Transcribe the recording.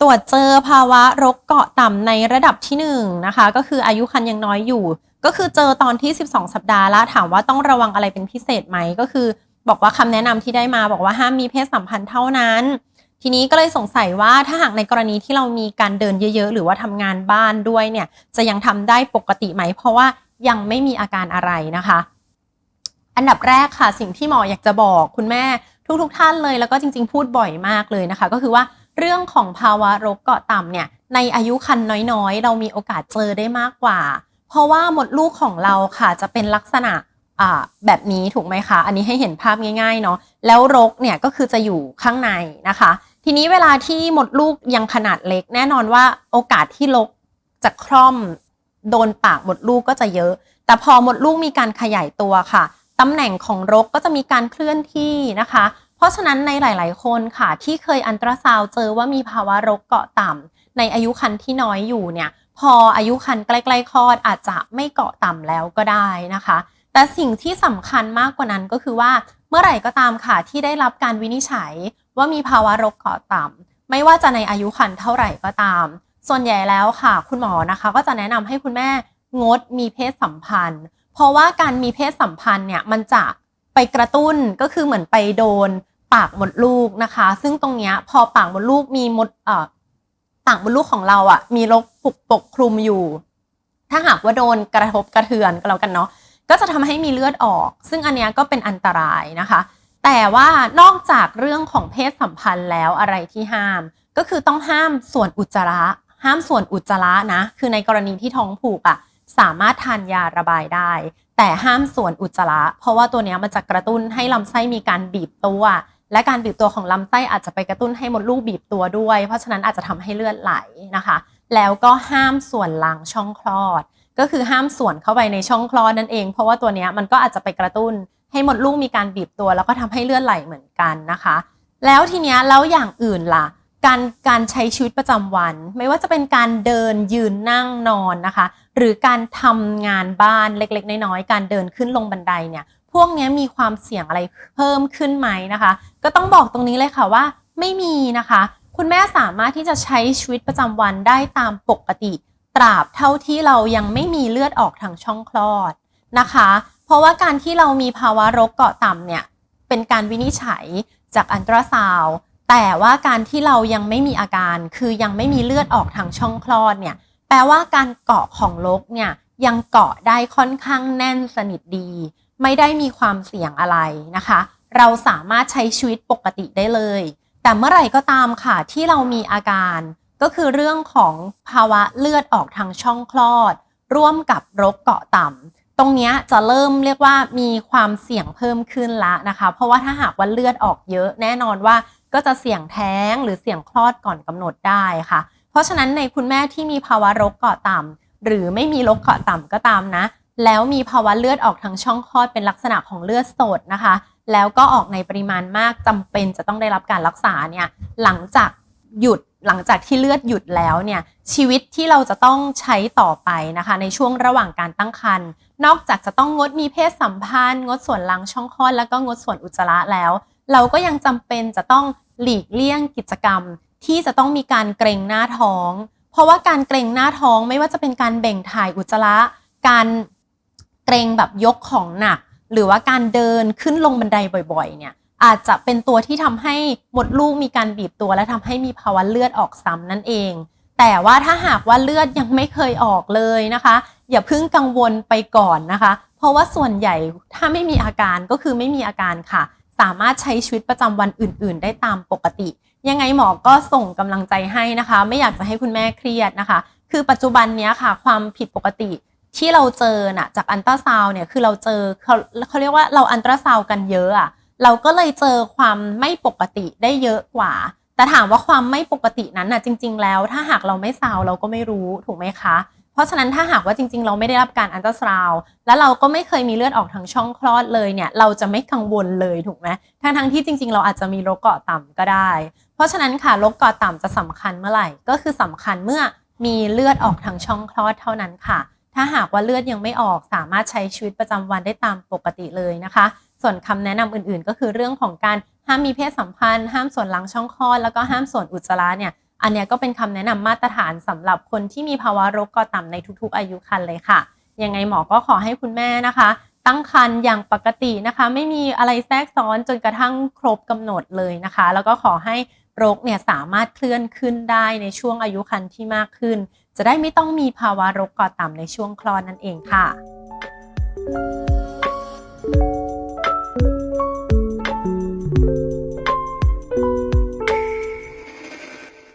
ตรวจเจอภาวะรกเกาะต่ำในระดับที่1นงนะคะ ก็คืออายุครรภ์ยังน้อยอยู่ ก็คือเจอตอนที่ 12 สัปดาห์แล้วถามว่าต้องระวังอะไรเป็นพิเศษไหมก็คือ บอกว่าคำแนะนำที่ได้มาบอกว่าห้ามมีเพศสัมพันธ์เท่านั้น ทีนี้ก็เลยสงสัยว่าถ้าหากในกรณีที่เรามีการเดินเยอะๆ หรือว่าทำงานบ้านด้วยเนี่ย จะยังทำได้ปกติไหม เพราะว่ายังไม่มีอาการอะไรนะคะ อันดับแรกค่ะสิ่งที่หมออยากจะบอกคุณแม่ทุกๆทท่านเลยแล้วก็จริง ๆ พูดบ่อยมากเลยนะคะ ก็คือว่า เรื่องของภาวะรกเกาะต่ำเนี่ยในอายุคันน้อยๆ เรามีโอกาสเจอได้มากกว่า เพราะว่ามดลูกของเราค่ะจะเป็นลักษณะแบบนี้ถูกไหมคะ อันนี้ให้เห็นภาพง่ายๆเนาะแล้วรกเนี่ยก็คือจะอยู่ข้างในนะคะ ทีนี้เวลาที่มดลูกยังขนาดเล็ก แน่นอนว่าโอกาสที่รกจะคล่อมโดนปากมดลูกก็จะเยอะ แต่พอมดลูกมีการขยายตัวค่ะตำแหน่งของรกก็จะมีการเคลื่อนที่นะคะ เพราะฉะนั้นในหลาย ๆ คนค่ะที่เคยอันตราซาวเจอว่ามีภาวะรกเกาะต่ำในอายุคันที่น้อยอยู่เนี่ยพออายุคันใกล้ๆคลอดอาจจะไม่เกาะต่ำแล้วก็ได้นะคะ แต่สิ่งที่สำคัญมากกว่านั้นก็คือว่าเมื่อไหร่ก็ตามค่ะที่ได้รับการวินิจฉัยว่ามีภาวะรกเกาะต่ำไม่ว่าจะในอายุคันเท่าไหร่ก็ตาม ส่วนใหญ่แล้วค่ะ คุณหมอนะคะก็จะแนะนำให้คุณแม่งดมีเพศสัมพันธ์ เพราะว่าการมีเพศสัมพันธ์เนี่ยมันจะไปกระตุ้นก็คือเหมือนไปโดน ปากมดลูกนะคะ ซึ่งตรงเนี้ยพอปากมดลูกมีมดเอ่อปากมดลูกของเราอะ่ะ มีรกปกปกคลุมอยู่ ถ้าหากว่าโดนกระทบกระเทือนก็แล้วกันเนาะก็จะทำให้มีเลือดออก ซึ่งอันเนี้ยก็เป็นอันตรายนะคะ แต่ว่านอกจากเรื่องของเพศสัมพันธ์แล้วอะไรที่ห้าม ก็คือต้องห้ามส่วนอุจจาระ ห้ามส่วนอุจจาระนะ คือในกรณีที่ท้องผูกอะ่ะสามารถทานยาระบายได้ แต่ห้ามส่วนอุจจาระ เพราะว่าตัวนี้มันจะกระตุ้นให้ลำไส้มีการบีบตัว และการบีบตัวของลำไส้อาจจะไปกระตุ้นให้มดลูกบีบตัวด้วย เพราะฉะนั้นอาจจะทำให้เลือดไหลนะคะ แล้วก็ห้ามส่วนหล้างช่องคลอด ก็คือห้ามส่วนเข้าไปในช่องคลอดนั่นเอง เพราะว่าตัวนี้มันก็อาจจะไปกระตุ้นให้มดลูกมีการบีบตัว แล้วก็ทำให้เลือดไหลเหมือนกันนะคะ แล้วทีเนี้ยแล้วอย่างอื่นล่ะ การการใช้ชีวิตประจำวัน ไม่ว่าจะเป็นการเดินยืนนั่งนอนนะคะ หรือการทำงานบ้านเล็กๆ น้อยๆการเดินขึ้นลงบันไดเนี่ย พวกนี้มีความเสี่ยงอะไรเพิ่มขึ้นไหมนะคะ ก็ต้องบอกตรงนี้เลยค่ะว่าไม่มีนะคะ คุณแม่สามารถที่จะใช้ชีวิตประจำวันได้ตามปกติ ตราบเท่าที่เรายังไม่มีเลือดออกทางช่องคลอดนะคะ เพราะว่าการที่เรามีภาวะรกเกาะต่ำเนี่ยเป็นการวินิจฉัยจากอันตราซาวแต่ว่าการที่เรายังไม่มีอาการ คือยังไม่มีเลือดออกทางช่องคลอดเนี่ย แปลว่าการเกาะของรกเนี่ยยังเกาะได้ค่อนข้างแน่นสนิทดี ไม่ได้มีความเสี่ยงอะไรนะคะ เราสามารถใช้ชีวิตปกติได้เลย แต่เมื่อไหร่ก็ตามค่ะที่เรามีอาการก็คือเรื่องของภาวะเลือดออกทางช่องคลอด ร่วมกับรกเกาะต่ำตรงนี้จะเริ่มเรียกว่ามีความเสี่ยงเพิ่มขึ้นละนะคะ เพราะว่าถ้าหากว่าเลือดออกเยอะแน่นอนว่าก็จะเสี่ยงแท้งหรือเสี่ยงคลอดก่อนกำหนดได้ค่ะ เพราะฉะนั้นในคุณแม่ที่มีภาวะรกเกาะต่ำหรือไม่มีรกเกาะต่ำก็ตามนะ แล้วมีภาวะเลือดออกทางช่องคลอดเป็นลักษณะของเลือดสดนะคะ แล้วก็ออกในปริมาณมากจำเป็นจะต้องได้รับการรักษาเนี่ยหลังจากหยุดหลังจากที่เลือดหยุดแล้วเนี่ยชีวิตที่เราจะต้องใช้ต่อไปนะคะ ในช่วงระหว่างการตั้งครรภ์นอกจากจะต้องงดมีเพศสัมพันธ์ งดส่วนล้างช่องคลอดแล้วก็งดส่วนอุจจาระแล้ว เราก็ยังจำเป็นจะต้องหลีกเลี่ยงกิจกรรม ที่จะต้องมีการเกรงหน้าท้อง เพราะว่าการเกรงหน้าท้องไม่ว่าจะเป็นการเบ่งถ่ายอุจจาระ การ เกรงแบบยกของหนัก หรือว่าการเดินขึ้นลงบันไดบ่อยๆ เนี่ยอาจจะเป็นตัวที่ทำให้มดลูกมีการบีบตัว และทำให้มีภาวะเลือดออกซ้ำนั่นเอง แต่ว่าถ้าหากว่าเลือดยังไม่เคยออกเลยนะคะ อย่าเพิ่งกังวลไปก่อนนะคะ เพราะว่าส่วนใหญ่ถ้าไม่มีอาการก็คือไม่มีอาการค่ะ สามารถใช้ชีวิตประจำวันอื่น ๆ ได้ตามปกติ ยังไงหมอก็ส่งกำลังใจให้นะคะ ไม่อยากจะให้คุณแม่เครียดนะคะ คือปัจจุบันนี้ค่ะ ความผิดปกติ ที่เราเจอน่ะจากอันตราซาวเนี่ยคือเราเจอเขาเขาเรียกว่าเราอันตราซาวกันเยอะอะเราก็เลยเจอความไม่ปกติได้เยอะกว่า แต่ถามว่าความไม่ปกตินั้นน่ะจริง ๆ แล้วถ้าหากเราไม่ซาวเราก็ไม่รู้ถูกไหมคะ เพราะฉะนั้นถ้าหากว่าจริง ๆ เราไม่ได้รับการอันตราซาวแล้วเราก็ไม่เคยมีเลือดออกทางช่องคลอดเลยเนี่ยเราจะไม่กังวลเลยถูกไหมทั้งทั้งที่จริง ๆ เราอาจจะมีโรคเกาะต่ำก็ได้ เพราะฉะนั้นค่ะโรคเกาะต่ำจะสำคัญเมื่อไหร่ ก็คือสำคัญเมื่อมีเลือดออกทางช่องคลอดเท่านั้นค่ะ ถ้าหากว่าเลือดยังไม่ออกสามารถใช้ชีวิตประจำวันได้ตามปกติเลยนะคะ ส่วนคำแนะนำอื่นๆ ก็คือเรื่องของการห้ามมีเพศสัมพันธ์ ห้ามส่วนหลังช่องคลอดแล้วก็ห้ามส่วนอุจจาระเนี่ยอันเนี้ยก็เป็นคำแนะนำมาตรฐานสำหรับคนที่มีภาวะโรคกอต่ำในทุกๆ อายุครรภ์เลยค่ะ ยังไงหมอก็ขอให้คุณแม่นะคะ ตั้งครรภ์อย่างปกตินะคะ ไม่มีอะไรแทรกซ้อนจนกระทั่งครบกำหนดเลยนะคะ แล้วก็ขอให้โรคเนี่ยสามารถเคลื่อนขึ้นได้ในช่วงอายุครรภ์ที่มากขึ้น จะได้ไม่ต้องมีภาวะรกก่อต่ำในช่วงคลอนนั่นเองค่ะ